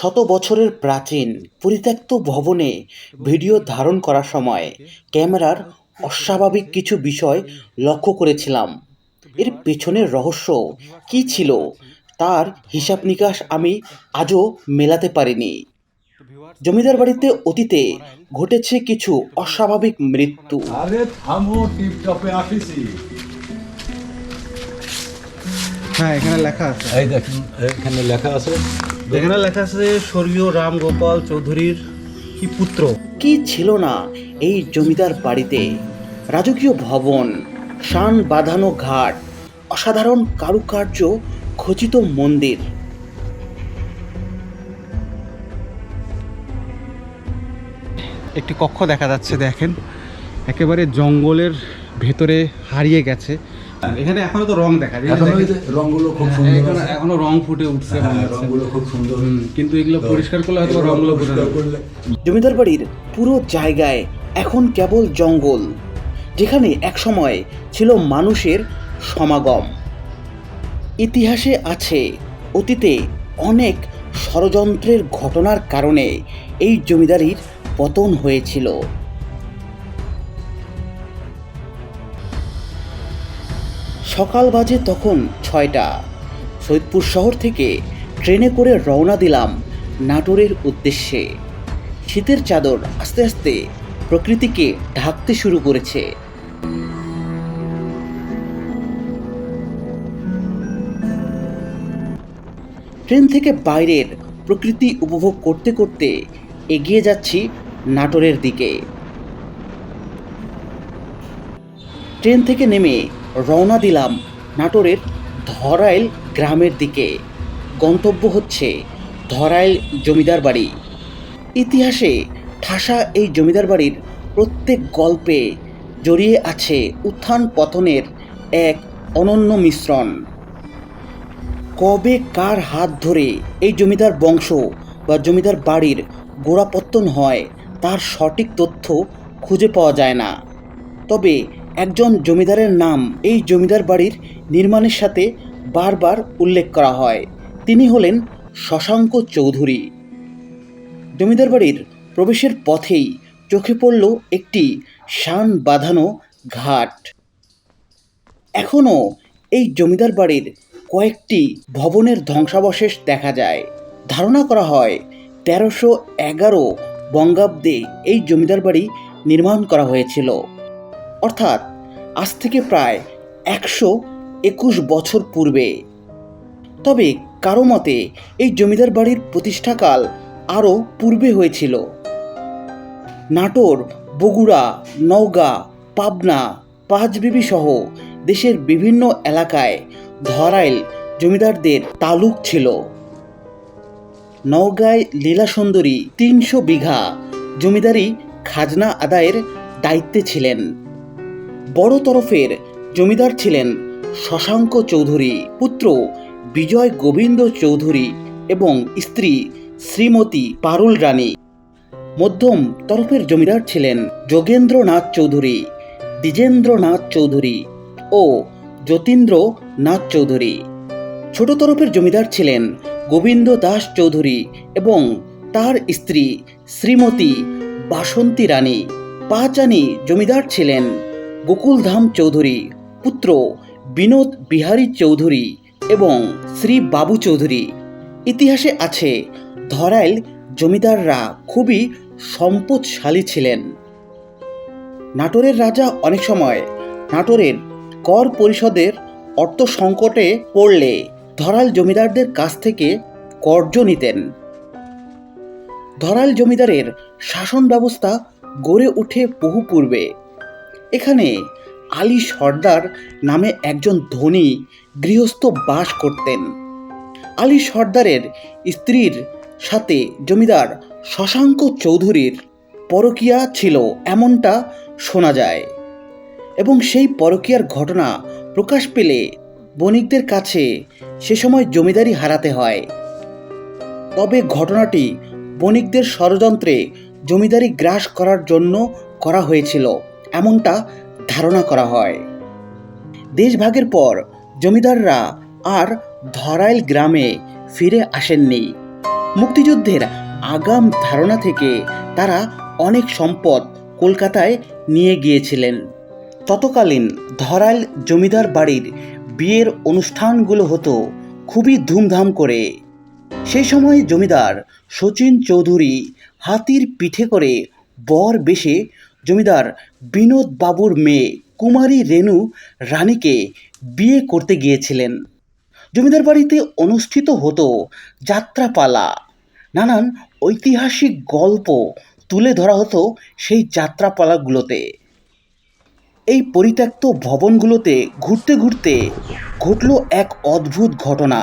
শত বছরের প্রাচীন পরিত্যক্ত ভবনে ভিডিও ধারণ করার সময় ক্যামেরার অস্বাভাবিক কিছু বিষয় লক্ষ্য করেছিলাম। এর পেছনের রহস্য কী ছিল তার হিসাব নিকাশ আমি আজও মেলাতে পারিনি। জমিদার বাড়িতে অতীতে ঘটেছে কিছু অস্বাভাবিক মৃত্যু। আরে থামো টিপটপে আসিছি। হ্যাঁ এখানে লেখা আছে। এই দেখুন এখানে লেখা আছে এখানে লেখা আছে স্বর্গীয় রাম গোপাল চৌধুরীর কি পুত্র? কি ছিল না এই জমিদার বাড়িতে? রাজকীয় ভবন শান বাঁধানো ঘাট অসাধারণ কারুকার্য খচিত মন্দির। একটি কক্ষ দেখা যাচ্ছে দেখেন। একেবারে জঙ্গলের ভেতরে হারিয়ে গেছে। এখানে এখনও তো রং দেখা যায়। রংগুলো খুব হ্যাঁ, সুন্দর এখনো- রং ফুটে উঠছে হ্যাঁ। রংগুলো খুব সুন্দর কিন্তু এগুলো পরিষ্কার করলে হয়তো রংগুলো পরিষ্কার করলে জমিদার বাড়ির পুরো জায়গায় এখন কেবল জঙ্গল যেখানে একসময় ছিল মানুষের সমাগম। ইতিহাসে আছে অতীতে অনেক ষড়যন্ত্রের ঘটনার কারণে এই জমিদারির পতন হয়েছিল। সকাল বাজে তখন ছয়টা। সৈয়দপুর শহর থেকে ট্রেনে করে রওনা দিলাম নাটোরের উদ্দেশ্যে। শীতের চাদর আস্তে আস্তে প্রকৃতিকে ঢাকতে শুরু করেছে। ট্রেন থেকে বাইরের প্রকৃতি উপভোগ করতে করতে এগিয়ে যাচ্ছি নাটোরের দিকে। ট্রেন থেকে নেমে রওনা দিলাম নাটোরের ধরাইল গ্রামের দিকে। গন্তব্য হচ্ছে ধরাইল জমিদার বাড়ি। ইতিহাসে ঠাসা এই জমিদার বাড়ির প্রত্যেক গল্পে জড়িয়ে আছে উত্থান পতনের এক অনন্য মিশ্রণ। কবে কার হাত ধরে এই জমিদার বংশ বা জমিদার বাড়ির গোড়াপত্তন হয় তার সঠিক তথ্য খুঁজে পাওয়া যায় না। তবে একজন জমিদারের নাম এই জমিদার বাড়ির নির্মাণের সাথে বারবার উল্লেখ করা হয়। তিনি হলেন শশাঙ্ক চৌধুরী। জমিদার বাড়ির প্রবেশের পথেই চোখে পড়ল একটি শান বাঁধানো ঘাট। এখনও এই জমিদার বাড়ির কয়েকটি ভবনের ধ্বংসাবশেষ দেখা যায়। ধারণা করা হয় তেরোশো এগারো বঙ্গাব্দে এই জমিদার বাড়ি নির্মাণ করা হয়েছিল। অর্থাৎ আজ থেকে প্রায় একশো একুশ বছর পূর্বে। তবে কারও মতে, এই জমিদার বাড়ির প্রতিষ্ঠাকাল আরও পূর্বে হয়েছিল। নাটোর, বগুড়া, নওগাঁ, পাবনা, পাঁচবিবি সহ দেশের বিভিন্ন এলাকায় ধরাইল জমিদারদের তালুক ছিল। নওগাঁয় লীলা সুন্দরী তিনশো বিঘা জমিদারি খাজনা আদায়ের দায়িত্বে ছিলেন। বড় তরফের জমিদার ছিলেন শশাঙ্ক চৌধুরী, পুত্র বিজয় গোবিন্দ চৌধুরী এবং স্ত্রী শ্রীমতী পারুল রানী। মধ্যম তরফের জমিদার ছিলেন যোগেন্দ্রনাথ চৌধুরী, দ্বিজেন্দ্রনাথ চৌধুরী ও যতীন্দ্রনাথ চৌধুরী। ছোট তরফের জমিদার ছিলেন গোবিন্দ দাস চৌধুরী এবং তার স্ত্রী শ্রীমতী বাসন্তী রানী। পাঁচানি জমিদার ছিলেন গোকুলধাম চৌধুরী, পুত্র বিনোদ বিহারী চৌধুরী এবং শ্রী বাবু চৌধুরী। ইতিহাসে আছে, ধরাইল জমিদাররা খুবই সম্পদশালী ছিলেন। নাটোরের রাজা অনেক সময় নাটোরের কর পরিষদের অর্থ সংকটে পড়লে ধরাল জমিদারদের কাছ থেকে কর্জ নিতেন। ধরাল জমিদারের শাসন ব্যবস্থা গড়ে ওঠে বহু পূর্বে। এখানে আলী সর্দার নামে একজন ধনী গৃহস্থ বাস করতেন। আলী সর্দারের স্ত্রীর সাথে জমিদার শশাঙ্ক চৌধুরীর পরকীয়া ছিল এমনটা শোনা যায় এবং সেই পরকীয়ার ঘটনা প্রকাশ পেলে বণিকদের কাছে সে সময় জমিদারি হারাতে হয়। তবে ঘটনাটি বণিকদের ষড়যন্ত্রে জমিদারি গ্রাস করার জন্য করা হয়েছিল। এমনটা ধারণা করা হয়। দেশভাগের পর জমিদাররা আর ধরাইল গ্রামে ফিরে আসেননি। মুক্তিযুদ্ধের আগাম ধারণা থেকে তারা অনেক সম্পদ কলকাতায় নিয়ে গিয়েছিলেন। ততকালীন ধরাইল জমিদার বাড়ির বিয়ের অনুষ্ঠানগুলো হতো খুবই ধুমধাম করে। সেই সময় জমিদার শচীন চৌধুরী হাতির পিঠে করে বর বেশে জমিদার বিনোদ বাবুর মেয়ে কুমারী রেণু রানীকে বিয়ে করতে গিয়েছিলেন। জমিদার বাড়িতে অনুষ্ঠিত হতো যাত্রাপালা। নানান ঐতিহাসিক গল্প তুলে ধরা হতো সেই যাত্রাপালাগুলোতে। এই পরিত্যক্ত ভবনগুলোতে ঘুরতে ঘুরতে ঘটল এক অদ্ভুত ঘটনা।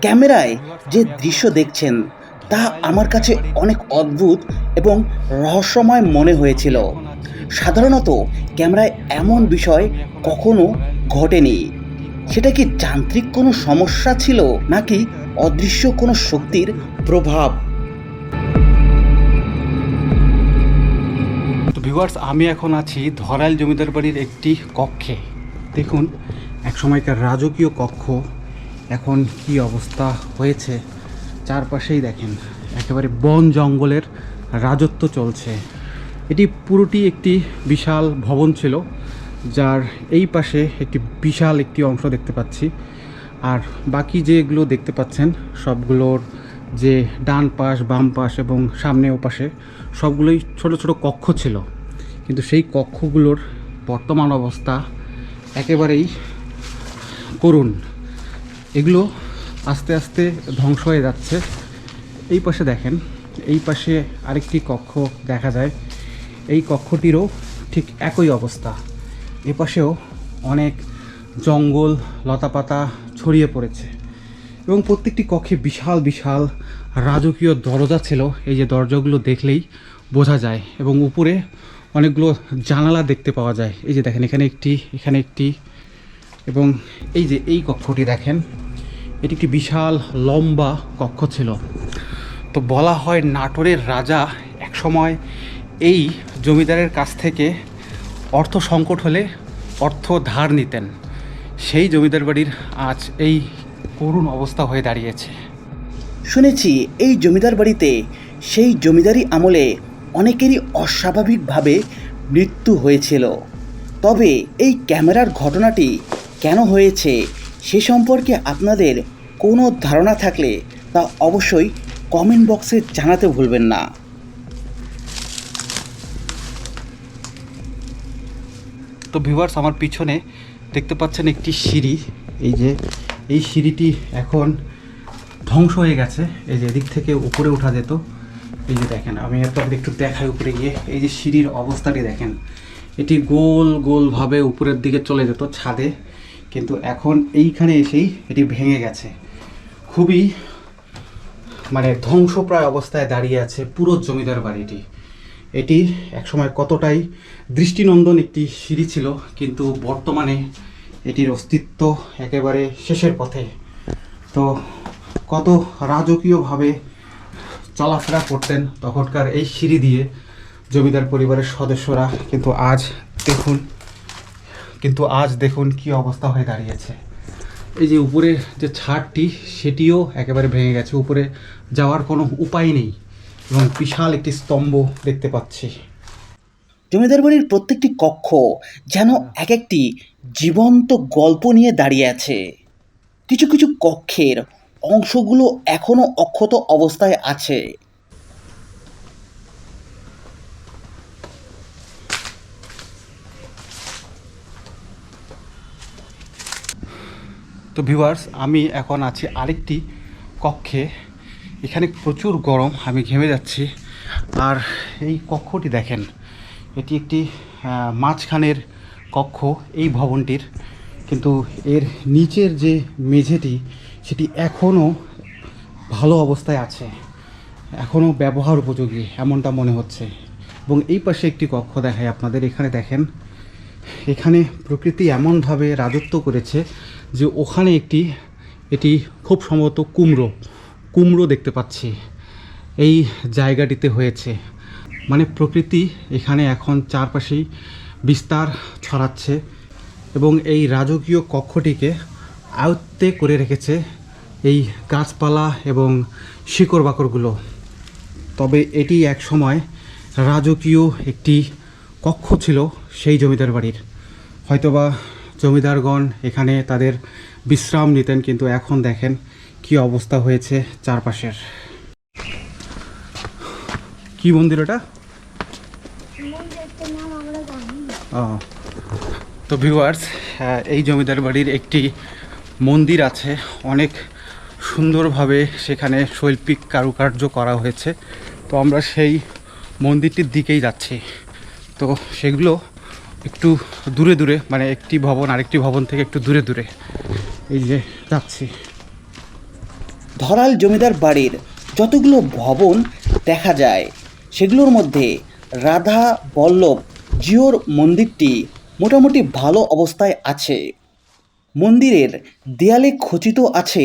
ক্যামেরায় যে দৃশ্য দেখছেন তা আমার কাছে অনেক অদ্ভুত এবং রহস্যময় মনে হয়েছিল। সাধারণত ক্যামেরায় এমন বিষয় কখনো ঘটেনি। সেটা কি যান্ত্রিক কোনো সমস্যা ছিল, নাকি অদৃশ্য কোনো শক্তির প্রভাব? তো ভিউয়ার্স আমি এখন আছি ধরাইল জমিদার বাড়ির একটি কক্ষে। দেখুন এক সময়কার রাজকীয় কক্ষ, এখন কি অবস্থা হয়েছে? চারপাশেই দেখেন, একেবারে বন জঙ্গলের রাজত্ব চলছে। এটি পুরোটি একটি বিশাল ভবন ছিল, যার এই পাশে একটি বিশাল একটি অংশ দেখতে পাচ্ছি। আর বাকি যেগুলো দেখতে পাচ্ছেন, সবগুলোর যে ডান পাশ, বাম পাশ এবং সামনে ও পাশে সবগুলোই ছোট ছোট কক্ষ ছিল। কিন্তু সেই কক্ষগুলোর বর্তমান অবস্থা একেবারেই করুণ। এগুলো আস্তে আস্তে ধ্বংস হয়ে যাচ্ছে। এই পাশে দেখেন, এই পাশে আরেকটি কক্ষ দেখা যায়। এই কক্ষটিরও ঠিক একই অবস্থা। এ পাশেও অনেক জঙ্গল, লতাপাতা ছড়িয়ে পড়েছে এবং প্রত্যেকটি কক্ষে বিশাল বিশাল রাজকীয় দরজা ছিল। এই যে দরজাগুলো দেখলেই বোঝা যায় এবং উপরে অনেকগুলো জানালা দেখতে পাওয়া যায়। এই যে দেখেন, এখানে একটি এখানে একটি এবং এই যে এই কক্ষটি দেখেন এটি একটি বিশাল, লম্বা কক্ষ ছিল। তো বলা হয় নাটোরের রাজা একসময় এই জমিদারের কাছ থেকে অর্থ সংকট হলে অর্থ ধার নিতেন। সেই জমিদার বাড়ির আজ এই করুণ অবস্থা হয়ে দাঁড়িয়েছে। শুনেছি এই জমিদার বাড়িতে সেই জমিদারি আমলে অনেকেরই অস্বাভাবিকভাবে মৃত্যু হয়েছিল। তবে এই ক্যামেরার ঘটনাটি কেন হয়েছে সে সম্পর্কে আপনাদের কোনো ধারণা থাকলে তা অবশ্যই কমেন্ট বক্সে জানাতে ভুলবেন না। তো ভিউয়ার্স, আমার পিছনে দেখতে পাচ্ছেন একটি সিঁড়ি। এই যে, এই সিঁড়িটি এখন ধ্বংস হয়ে গেছে। এই যে এদিক থেকে উপরে ওঠা যেত। এই যে দেখেন, আমি আপনাদের একটু দেখাই উপরে গিয়ে। এই যে সিঁড়ির অবস্থাটি দেখেন, এটি গোল গোলভাবে উপরের দিকে চলে যেত ছাদে। কিন্তু এখন এইখানে এসেই এটি ভেঙে গেছে। খুবই মানে ধ্বংসপ্রায় অবস্থায় দাঁড়িয়ে আছে পুরো জমিদার বাড়িটি। এটি একসময় কতটাই দৃষ্টিনন্দন একটি সিঁড়ি ছিল, কিন্তু বর্তমানে এটির অস্তিত্ব একেবারে শেষের পথে। তো কত রাজকীয়ভাবে চলাফেরা করতেন তখনকার এই সিঁড়ি দিয়ে জমিদার পরিবারের সদস্যরা, কিন্তু আজ দেখুন কিন্তু আজ দেখুন কি অবস্থা হয়ে দাঁড়িয়েছে। এই যে উপরের যে ছাদটি সেটিও একেবারে ভেঙে গেছে। উপরে যাওয়ার কোনো উপায় নেই এবং বিশাল একটি স্তম্ভ দেখতে পাচ্ছি। জমিদার বাড়ির প্রত্যেকটি কক্ষ যেন এক একটি জীবন্ত গল্প নিয়ে দাঁড়িয়ে আছে। কিছু কিছু কক্ষের অংশগুলো এখনও অক্ষত অবস্থায় আছে। তো ভিউয়ার্স আমি এখন আছি আরেকটি কক্ষে। এখানে প্রচুর গরম, আমি ঘেমে যাচ্ছি। আর এই কক্ষটি দেখেন, এটি একটি মাঝখানের কক্ষ এই ভবনটির। কিন্তু এর নিচের যে মেঝেটি, সেটি এখনও ভালো অবস্থায় আছে। এখনও ব্যবহার উপযোগী, এমনটা মনে হচ্ছে। এবং এই পাশে একটি কক্ষ দেখায় আপনাদের, এখানে দেখেন এখানে প্রকৃতি এমনভাবে রাজত্ব করেছে যে ওখানে একটি, এটি খুব সম্ভবত কুমড়ো কুমড়ো দেখতে পাচ্ছি, এই জায়গাটিতে হয়েছে। মানে প্রকৃতি এখানে এখন চারপাশেই বিস্তার ছড়াচ্ছে এবং এই রাজকীয় কক্ষটিকে আয়ত্তে করে রেখেছে এই গাছপালা এবং শিকড় বাকড়গুলো। তবে এটি এক সময় রাজকীয় একটি কক্ষ ছিল সেই জমিদার বাড়ির। হয়তোবা জমিদারগণ এখানে তাদের বিশ্রাম নিতেন, কিন্তু এখন দেখেন কি অবস্থা হয়েছে চারপাশের। কি মন্দির। ও। তো ভিউয়ার্স এই জমিদার বাড়ির একটি মন্দির আছে। অনেক সুন্দরভাবে সেখানে শৈল্পিক কারুকার্য করা হয়েছে। তো আমরা সেই মন্দিরটির দিকেই যাচ্ছি। তো সেগুলো একটু দূরে দূরে মানে একটি ভবন আরেকটি ভবন থেকে একটু দূরে দূরে। এই যে যাচ্ছি। ধরাল জমিদার বাড়ির যতগুলো ভবন দেখা যায়, সেগুলোর মধ্যে রাধা বল্লভ জিওর মন্দিরটি মোটামুটি ভালো অবস্থায় আছে। মন্দিরের দেয়ালে খচিত আছে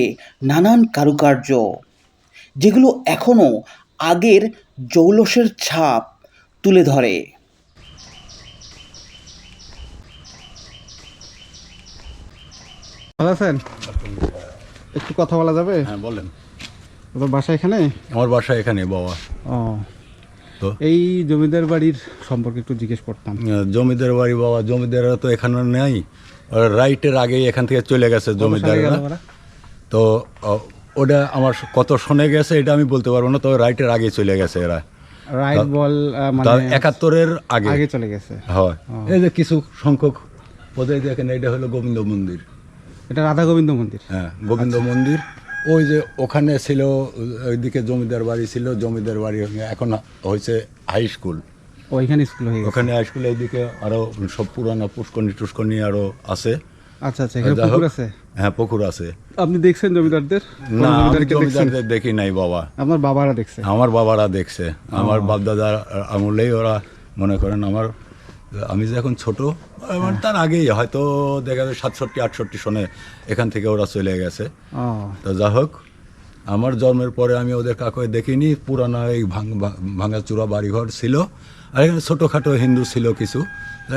নানান কারুকার্য, যেগুলো এখনও আগের জৌলসের ছাপ তুলে ধরে। ভালো আছেন? একটু কথা বলা যাবে? হ্যাঁ বলেন। তোর বাসা এখানে? আমার বাসা এখানে বাবা। ও। তো? এই জমিদার বাড়ির সম্পর্কে একটু জিজ্ঞেস করতাম। জমিদার বাড়ি বাবা জমিদাররা তো এখানে নেই। রাইটের আগেই এখান থেকে চলে গেছে জমিদাররা। তো ওটা আমার কত শোনে গেছে এটা আমি বলতে পারব না তবে রাইটের আগে চলে গেছে এরা। রাইট বল মানে একাত্তরের আগে। আগে চলে গেছে। হয়। এই যে কিছু সংখ্যক বোধহয় দেখেন এটা হলো গোবিন্দ মন্দির। এটা রাধা গোবিন্দ মন্দির। হ্যাঁ গোবিন্দ মন্দির। ওই যে ওখানে ছিল ওইদিকে জমিদার বাড়ি ছিল জমিদার বাড়ি এখন হয়েছে হাই স্কুল ওইখানে স্কুল হয়ে ওখানে হাই স্কুল এইদিকে আরও সব পুরানো পুষ্করণী টুস্করণী আরও আছে। আচ্ছা আচ্ছা এখানে পুকুর আছে? হ্যাঁ পুকুর আছে। আপনি দেখছেন জমিদারদের? না আমি জমিদারদের দেখি নাই বাবা। আপনার বাবারা দেখছে। আমার বাবারা দেখছে। আমার বাপদাদার আমলেই ওরা মনে করেন আমার আমি যে এখন ছোট আমার তার আগেই হয়তো দেখা যায় সাতষট্টি আটষট্টি সনে এখান থেকে ওরা চলে গেছে। তো যা হোক আমার জন্মের পরে আমি ওদের কাকুয়ে দেখিনি পুরানো এই ভাঙাচুরা বাড়িঘর ছিল আর এখানে ছোটোখাটো হিন্দু ছিল কিছু।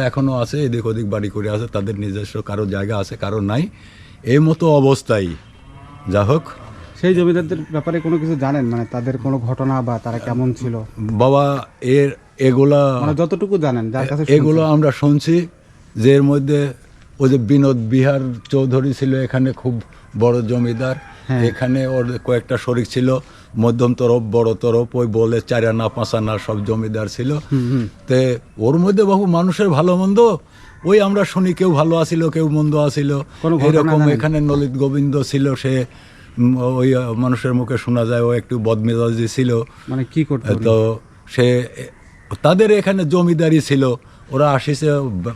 এখনও আছে এদিক ওদিক বাড়ি করে আছে তাদের নিজস্ব কারও জায়গা আছে কারও নাই। এই মতো অবস্থায় যা হোক। সেই জমিদারদের ব্যাপারে কোনো কিছু জানেন? মানে তাদের কোনো ঘটনা বা তারা কেমন ছিল? বাবা এর এগুলা মানে যতটুকু জানেন এগুলো আমরা শুনছি। যে এর মধ্যে ওই যে বিনোদ বিহার চৌধুরী ছিল এখানে খুব বড় জমিদার হ্যাঁ। এখানে ওর কয়েকটা শরিক ছিল মধ্যম তরফ বড় তরফ ওই বলে চারানা পাঁচানা সব জমিদার ছিল। তে ওর মধ্যে বাবু মানুষের ভালো মন্দ ওই আমরা শুনি কেউ ভালো আসিল কেউ মন্দ ঘটনা এরকম এখানে নলিত গোবিন্দ ছিল সে ওই মানুষের মুখে শোনা যায় ও একটু বদমেজাজি ছিল। মানে কি করতে তো সে তাদের এখানে জমিদারি ছিল। ওরা আসিছে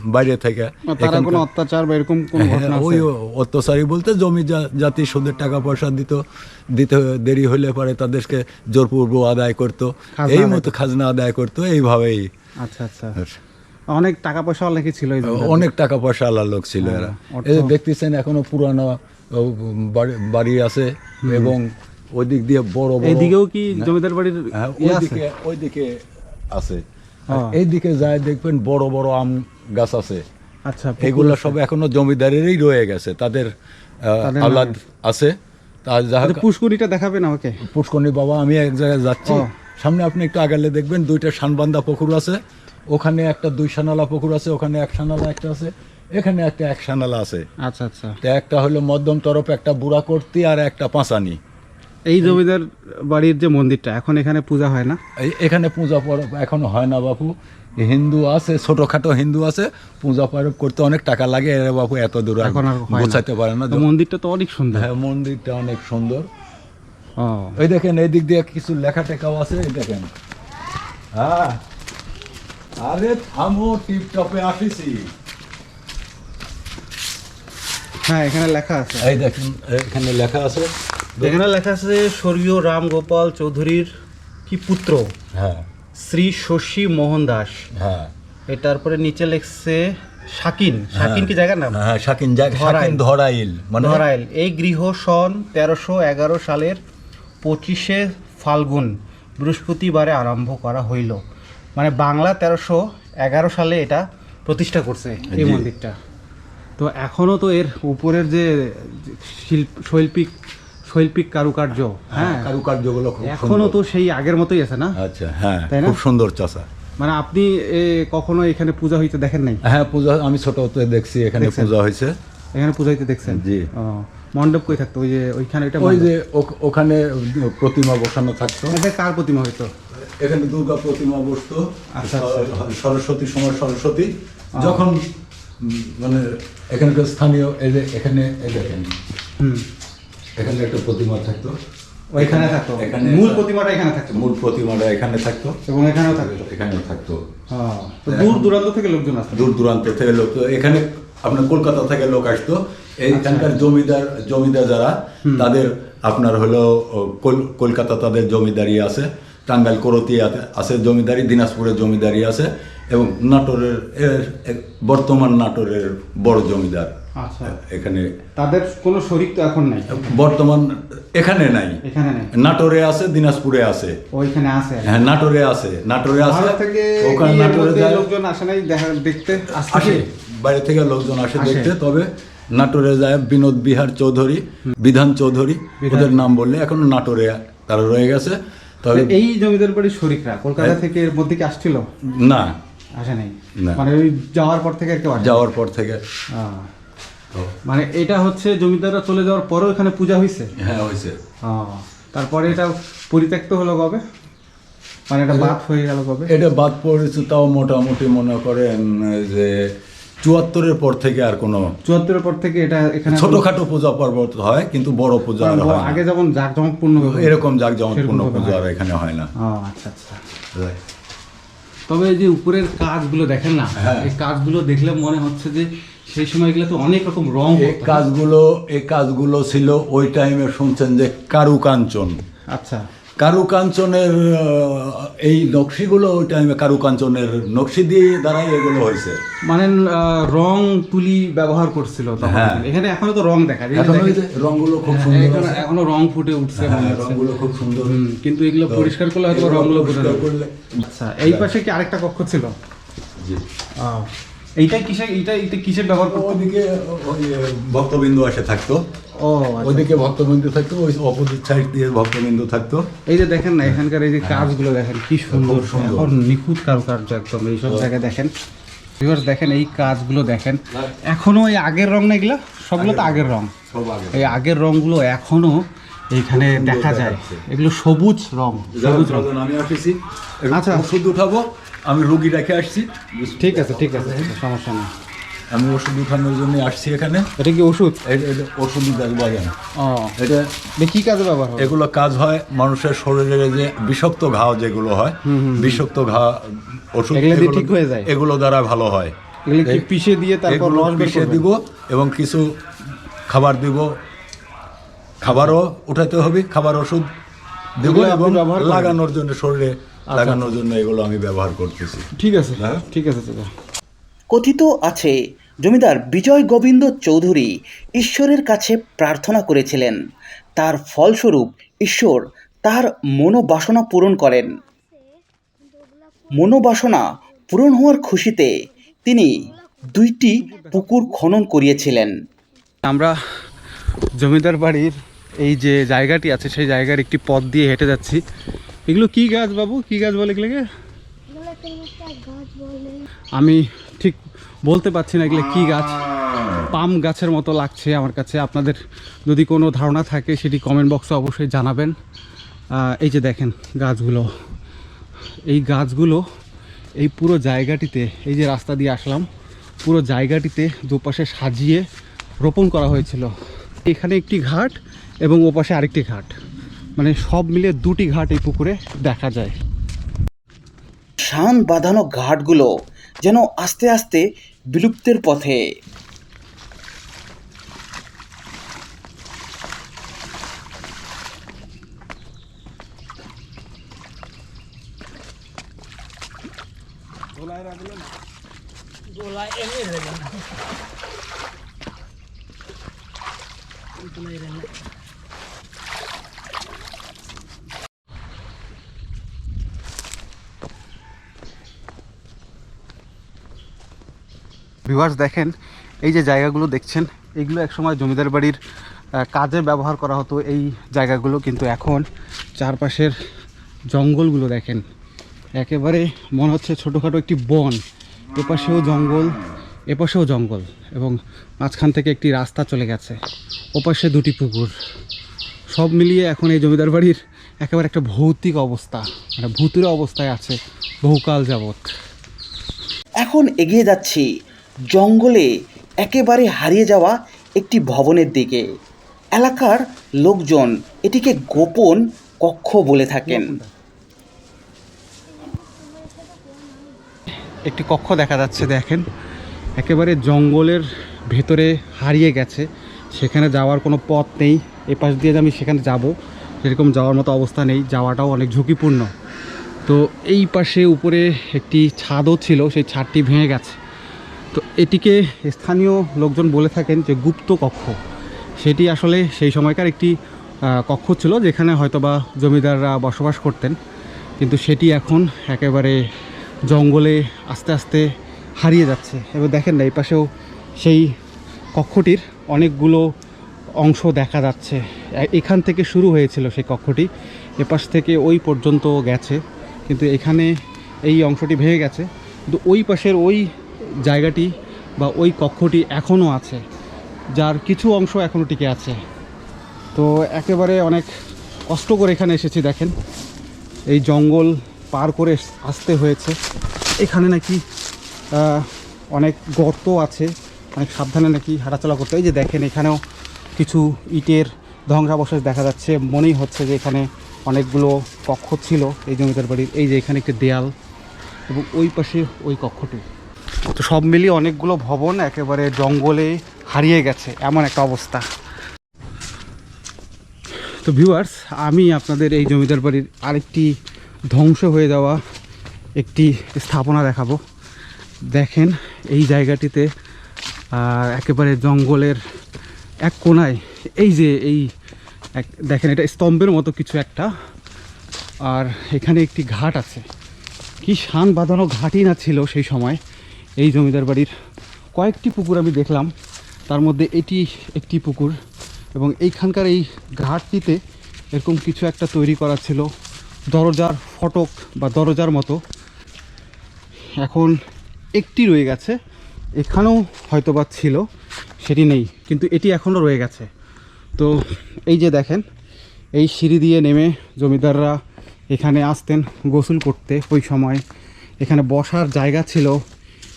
বাইরে থেকে। তারা কোনো অত্যাচার বা এরকম কোনো হ্যাঁ, ঘটনা ওই অত্যাচারী বলতে জমি জাতি সুদের টাকা পয়সা দিত দিতে দেরি হলে পরে তাদেরকে জোরপূর্ব আদায় করতো। এই মতো খাজনা আদায় করতো এইভাবেই। আচ্ছা আচ্ছা। অনেক টাকা পয়সা অনেকে ছিল অনেক টাকা পয়সা আল্লাহ লোক ছিল এরা। এই দেখতেছেন এখনও পুরানো বাড়ি- আছে এবং ওই দিক দিয়ে বড় বড় এইদিকেও কি জমিদার বাড়ির হ্যাঁ ইয়ে ওইদিকে ওইদিকে আছে। হ্যাঁ। এইদিকে যায় দেখবেন বড় বড় আম গাছ আছে। আচ্ছা এগুলো সব এখনও জমিদারেরই রয়ে গেছে। তাদের আহ্লাদ আছে। আচ্ছা, পুষ্করিটা দেখাবেন আমাকে। পুষ্করণী বাবা আমি এক জায়গায় যাচ্ছি। সামনে আপনি একটু আগালে দেখবেন দুইটা সানবান্ধা পুকুর আছে। ওখানে একটা দুই সানালা পুকুর আছে ওখানে এক সানালা একটা আছে এখানে একটা এক সানালা আছে। আচ্ছা আচ্ছা। একটা হলো মধ্যম তরফ একটা বুড়া কর্তি আর একটা পাঁচানি। এই জমিদার বাড়ির যে মন্দিরটা এখন এখানে পূজা হয় না? এখানে পূজা পরব এখনও হয় না বাপু। হিন্দু আছে ছোটখাটো হিন্দু আছে পূজা পরব করতে অনেক টাকা লাগে। এরা বাপু এত দূর এখন বোঝাইতে পারে না। মন্দিরটা তো অনেক সুন্দর। হ্যাঁ মন্দিরটা অনেক সুন্দর। এই দেখেন এই দিক দিয়ে কিছু লেখা টেকাও আছে এই দেখেন। হ্যাঁ। আরে থামো টিপটপে আসিছি। হ্যাঁ এখানে লেখা আছে। এই দেখেন এখানে লেখা আছে এখানে লেখা আছে স্বর্গীয় রাম গোপাল চৌধুরীর কি পুত্র? হ্যাঁ। শ্রী শশী মোহন দাস। হ্যাঁ। এ তারপরে নিচে লেখছে শাকিন। শাকিন কি জায়গার নাম? হ্যাঁ শাকিন। শাকিন ধরাইল। মানে? ধরাইল। এই গৃহ সন তেরোশো এগারো সালের পঁচিশে ফাল্গুন বৃহস্পতিবারে আরম্ভ করা হইল। মানে বাংলা তেরোশো এগারো সালে এটা প্রতিষ্ঠা করছে এই মন্দিরটা। তো এখনও তো এর উপরের যে শিল্প শৈল্পিক শৈল্পিক কারুকার্য হ্যাঁ কারুকার্যগুলো খুব এখনও তো সেই আগের মতোই আছে না? আচ্ছা হ্যাঁ খুব সুন্দর চাষা। মানে আপনি কখনো এখানে পূজা হইতে দেখেন নাই? হ্যাঁ পূজা আমি ছোটতে দেখছি এখানে? পূজা হয়েছে এখানে পূজা হইতে দেখছেন? জি। মণ্ডপ কই থাকতো? ওই যে ওইখানে এটা ওই যে ওখানে প্রতিমা বসানো থাকতো। এটা কার প্রতিমা হইতো? এখানে দুর্গা প্রতিমা বসতো। আচ্ছা, সর- সরস্বতী সময় সরস্বতী। যখন মানে এখানকার স্থানীয় এই যে এখানে এই দেখেন। হুম। এখানে একটা প্রতিমা থাকতো। ওইখানে থাকতো? এখানে মূল প্রতিমাটা এখানে থাকতো? মূল প্রতিমাটা এখানে থাকতো। এবং এখানেও থাকতো? এখানে থাকতো। হ্যাঁ, দূর দূরান্ত থেকে লোকজন আসতো? দূর দূরান্ত থেকে লোক এখানে আপনার কলকাতা থেকে লোক আসতো। এইখানকার জমিদার জমিদার যারা তাদের আপনার হলো কলকাতা তাদের জমিদারি আছে টাঙ্গাইল করতি আছে- জমিদারি দিনাজপুরের জমিদারি আছে এবং নাটোরের বর্তমান নাটোরের বড় জমিদার। আচ্ছা। এখানে তাদের কোনো শরিক তো এখন নাই। বর্তমান এখানে নাই। এখানে নেই। নাটোরে আছে দিনাজপুরে আছে। ওইখানে আছে। হ্যাঁ নাটোরে আছে। নাটোরে আছে থেকে ওখানে নাটোরে যায়। লোকজন আসে নাই দেখা দেখতে আসে। বাইরে থেকে লোকজন আসে। দেখতে তবে নাটোরে যায় বিনোদ বিহার চৌধুরী বিধান চৌধুরী ওদের নাম বললে এখন নাটোরে তারা রয়ে গেছে। তবে এই জমিদার বাড়ির শরিকরা কলকাতা থেকে এর মধ্যে কি আসছিল? না। আসে নাই। মানে ওই যাওয়ার পর থেকে আর কেউ যাওয়ার পর থেকে। মানে এটা হচ্ছে জমিদাররা চলে যাওয়ার পরেও এখানে পূজা হয়েছে হ্যাঁ হয়েছে তারপরে এটা পরিত্যক্ত হলো কবে? মানে এটা বাদ হয়ে গেল কবে? এটা বাদ পড়েছে তাও মোটামুটি মনে করেন যে চুয়াত্তরের পর থেকে আর কোনো চুয়াত্তরের পর থেকে এটা এখানে ছোটখাটো পূজা পর্বত হয় কিন্তু বড় পূজা আর হয় না। আগে যেমন জাঁকজমকপূর্ণ এরকম কোনো পূজা আর এখানে হয় না। আচ্ছা আচ্ছা। তবে এই যে উপরের কাজগুলো দেখেন না হ্যাঁ। এই কাজগুলো দেখলে মনে হচ্ছে যে সেই সময়গুলো তো অনেক রকম রং এই কাজগুলো এই কাজগুলো ছিল ওই টাইমে শুনছেন যে কারুকাঞ্চন। আচ্ছা। কারুকাঞ্চনের এই নকশিগুলো ওই টাইমে কারুকাঞ্চনের নকশি দিয়ে দ্বারাই এগুলো হয়েছে। মানে রং তুলি ব্যবহার করছিল হ্যাঁ। এখানে এখনও তো রং দেখা যায়। রঙগুলো খুব হ্যাঁ, সুন্দর এখনো- রং ফুটে উঠছে হ্যাঁ। রঙগুলো খুব সুন্দর। কিন্তু এগুলো পরিষ্কার করলে হয়তো রংগুলো পরিষ্কার করলে আচ্ছা এই পাশে কি আরেকটা কক্ষ ছিল? জি। এইটা কিসে এইটা এইটা কিসের ব্যবহার করতো? ওইদিকে ওই ভক্তবিন্দু আসে থাকতো। ও আচ্ছা। ওইদিকে ভক্তবিন্দু থাকতো ওই অপোজিট সাইড দিয়ে ভক্তবিন্দু থাকতো। এই যে দেখেন না এখানকার এই যে কাজগুলো দেখেন কি সুন্দর। সুন্দর। নিখুঁত কারুকার্য একদম এইসব জায়গায় দেখেন। Viewers দেখেন এই কাজগুলো দেখেন। এখনও এই আগের রং না এগুলো? সবগুলো তো আগের রং। এই আগের রংগুলো এখনও এইখানে দেখা যায়। এগুলো সবুজ রং সবুজ রং। আমি আসছি। আচ্ছা। আচ্ছা। ওষুধ উঠাবো। আমি রুগী রেখে আসছি। ঠিক আছে ঠিক আছে সমস্যা নেই। আমি ওষুধ উঠানোর জন্য আসছি এখানে। এটা কি ওষুধ? ওষুধ বাজান। এটা কি কাজে ব্যবহার এগুলো কাজ হয় মানুষের শরীরে যে বিষাক্ত ঘাও যেগুলো হয় বিষাক্ত ঘা ওষুধ ঠিক হয়ে যায়? এগুলো দ্বারা ভালো হয়। পিষে দিয়ে তারপর রস পিষে দিব এবং কিছু খাবার দিব। খাবারও উঠাতে হবে খাবার ওষুধ দেব এবং লাগানোর জন্য শরীরে লাগানোর জন্য এগুলো আমি ব্যবহার করতেছি। ঠিক আছে। হ্যাঁ? ঠিক আছে ঠিক আছে কথিত আছে জমিদার বিজয় গোবিন্দ চৌধুরী ঈশ্বরের কাছে প্রার্থনা করেছিলেন। তার ফলস্বরূপ ঈশ্বর তার মনোবাসনা পূরণ করেন। মনোবাসনা পূরণ হওয়ার খুশিতে তিনি দুইটি পুকুর খনন করিয়েছিলেন। আমরা জমিদার বাড়ির এই যে জায়গাটি আছে সেই জায়গার একটি পথ দিয়ে হেঁটে যাচ্ছি। এগুলো কি গাছ বাবু? কি গাছ বলে এগুলোকে? আমি ঠিক বলতে পারছি না এগুলো কি গাছ। পাম গাছের মতো লাগছে আমার কাছে। আপনাদের যদি কোনো ধারণা থাকে, সেটি কমেন্ট বক্সে অবশ্যই জানাবেন। এই যে দেখেন গাছগুলো। এই গাছগুলো এই পুরো জায়গাটিতে, এই যে রাস্তা দিয়ে আসলাম, পুরো জায়গাটিতে দুপাশে সাজিয়ে রোপণ করা হয়েছিল। এখানে একটি ঘাট এবং ওপাশে আরেকটি ঘাট। মানে সব মিলে দুটি ঘাট এই পুকুরে দেখা যায়। শান বাঁধানো ঘাটগুলো যেন আস্তে আস্তে বিলুপ্তের পথে। ভিউয়ার্স দেখেন, এই যে জায়গাগুলো দেখছেন, এগুলো একসময় জমিদার বাড়ির কাজে ব্যবহার করা হতো এই জায়গাগুলো, কিন্তু এখন চারপাশের জঙ্গলগুলো দেখেন, একেবারে মনে হচ্ছে ছোটোখাটো একটি বন। এপাশেও জঙ্গল এপাশেও জঙ্গল এবং মাঝখান থেকে একটি রাস্তা চলে গেছে, ওপাশে দুটি পুকুর। সব মিলিয়ে এখন এই জমিদার বাড়ির একেবারে একটা ভৌতিক অবস্থা মানে ভূতুরে অবস্থায় আছে বহুকাল যাবৎ। এখন এগিয়ে যাচ্ছি জঙ্গলে একেবারে হারিয়ে যাওয়া একটি ভবনের দিকে। এলাকার লোকজন এটিকে গোপন কক্ষ বলে থাকেন। একটি কক্ষ দেখা যাচ্ছে, দেখেন। একেবারে জঙ্গলের ভেতরে হারিয়ে গেছে। সেখানে যাওয়ার কোনো পথ নেই। এ পাশ দিয়ে আমি সেখানে যাব, সেরকম যাওয়ার মতো অবস্থা নেই। যাওয়াটাও অনেক ঝুঁকিপূর্ণ। তো এই পাশে উপরে একটি ছাদও ছিল, সেই ছাদটি ভেঙে গেছে। তো এটিকে স্থানীয় লোকজন বলে থাকেন যে গুপ্ত কক্ষ। সেটি আসলে সেই সময়কার একটি কক্ষ ছিল যেখানে হয়তোবা জমিদাররা বসবাস করতেন। কিন্তু সেটি এখন একেবারে জঙ্গলে আস্তে আস্তে হারিয়ে যাচ্ছে। এবার দেখেন না, এই পাশেও সেই কক্ষটির অনেকগুলো অংশ দেখা যাচ্ছে। এখান থেকে শুরু হয়েছিল সেই কক্ষটি, এপাশ থেকে ওই পর্যন্ত গেছে। কিন্তু এখানে এই অংশটি ভেঙে গেছে। কিন্তু ওই পাশের ওই জায়গাটি বা ওই কক্ষটি এখনও আছে, যার কিছু অংশ এখনও টিকে আছে। তো একেবারে অনেক কষ্ট করে এখানে এসেছি, দেখেন। এই জঙ্গল পার করে আসতে হয়েছে। এখানে নাকি অনেক গর্ত আছে, অনেক সাবধানে নাকি হাঁটাচলা করতে হয়। যে দেখেন, এখানেও কিছু ইটের ধ্বংসাবশেষ দেখা যাচ্ছে। মনেই হচ্ছে যে এখানে অনেকগুলো কক্ষ ছিল এই জমিদার বাড়ির। এই যে এখানে একটি দেয়াল এবং ওই পাশে ওই কক্ষটি। তো সব মিলিয়ে অনেকগুলো ভবন একেবারে জঙ্গলে হারিয়ে গেছে, এমন একটা অবস্থা। তো ভিউয়ার্স আমি আপনাদের এই জমিদার বাড়ির আরেকটি ধ্বংস হয়ে যাওয়া একটি স্থাপনা দেখাবো। দেখেন, এই জায়গাটিতে একেবারে জঙ্গলের এক কোনায়, এই যে এই এক, দেখেন, এটা স্তম্ভের মতো কিছু একটা। আর এখানে একটি ঘাট আছে। কি শান বাঁধানো ঘাটই না ছিল সেই সময়। এই জমিদার বাড়ির কয়েকটি পুকুর আমি দেখলাম। তার মধ্যে এটি একটি পুকুর এবং এইখানকার এই ঘাটটিতে এরকম কিছু একটা তৈরি করা ছিল, দরজার ফটক বা দরজার মতো। এখন একটি রয়ে গেছে, এখানেও হয়তোবা ছিল, সেটি নেই, কিন্তু এটি এখনও রয়ে গেছে। তো এই যে দেখেন, এই সিঁড়ি দিয়ে নেমে জমিদাররা এখানে আসতেন গোসল করতে ওই সময়। এখানে বসার জায়গা ছিল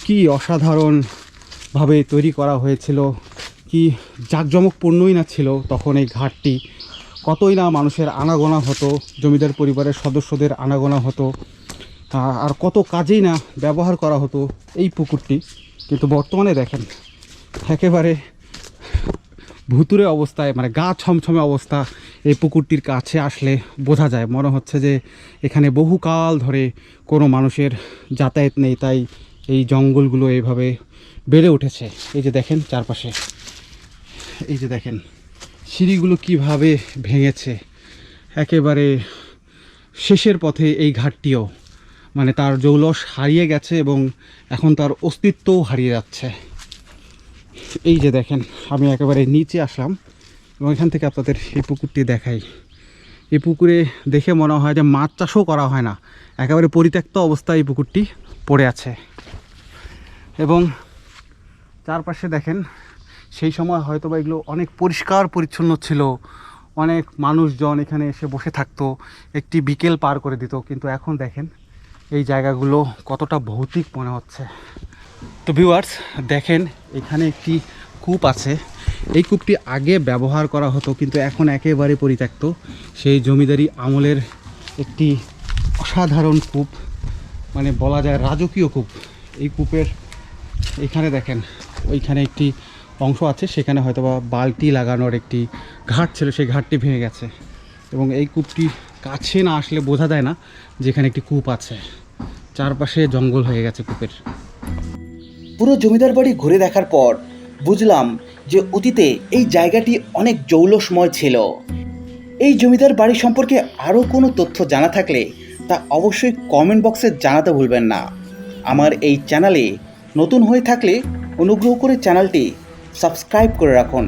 কি অসাধারণভাবে তৈরি করা হয়েছিল, কি জাঁকজমকপূর্ণই না ছিল তখন এই ঘাটটি, কতই না মানুষের আনাগোনা হতো, জমিদার পরিবারের সদস্যদের আনাগোনা হতো আর কত কাজেই না ব্যবহার করা হতো এই পুকুরটি। কিন্তু বর্তমানে দেখেন, একেবারে ভুতুরে অবস্থায় মানে গা ছমছমে অবস্থা এই পুকুরটির কাছে আসলে বোঝা যায়। মনে হচ্ছে যে এখানে বহুকাল ধরে কোনো মানুষের যাতায়াত নেই, তাই এই জঙ্গলগুলো এইভাবে বেড়ে উঠেছে। এই যে দেখেন চারপাশে। এই যে দেখেন, সিঁড়িগুলো কীভাবে ভেঙেছে। একেবারে শেষের পথে এই ঘাটটিও মানে তার জৌলস হারিয়ে গেছে এবং এখন তার অস্তিত্বও হারিয়ে যাচ্ছে। এই যে দেখেন, আমি একেবারে নিচে আসলাম এবং এখান থেকে আপনাদের এই পুকুরটি দেখাই। এই পুকুরে দেখে মনে হয় যে মাছ চাষও করা হয় না। একেবারে পরিত্যক্ত অবস্থায় এই পুকুরটি। পড়ে আছে। এবং চারপাশে দেখেন, সেই সময় হয়তো বা এগুলো অনেক পরিষ্কার পরিচ্ছন্ন ছিল। অনেক মানুষজন এখানে এসে বসে থাকতো, একটি বিকেল পার করে দিত। কিন্তু এখন দেখেন, এই জায়গাগুলো কতটা ভৌতিক মনে হচ্ছে। তো ভিউয়ার্স দেখেন, এখানে একটি কূপ আছে। এই কূপটি আগে ব্যবহার করা হতো, কিন্তু এখন একেবারে পরিত্যক্ত। সেই জমিদারি আমলের একটি অসাধারণ কূপ। মানে বলা যায় রাজকীয় কূপ। এই কূপের এখানে দেখেন, ওইখানে একটি অংশ আছে, সেখানে হয়তো বা বালতি লাগানোর একটি ঘাট ছিল, সেই ঘাটটি ভেঙে গেছে। এবং এই কূপটি কাছে না আসলে বোঝা যায় না যেখানে একটি কূপ আছে। চারপাশে জঙ্গল হয়ে গেছে কূপের। পুরো জমিদার বাড়ি ঘুরে দেখার পর বুঝলাম যে অতীতে এই জায়গাটি অনেক জৌলসময় ছিল। এই জমিদার বাড়ি সম্পর্কে আরও কোনো তথ্য জানা থাকলে তা অবশ্যই কমেন্ট বক্সে জানাতে ভুলবেন না। আমার এই চ্যানেলে নতুন হয়ে থাকলে অনুগ্রহ করে চ্যানেলটি সাবস্ক্রাইব করে রাখুন।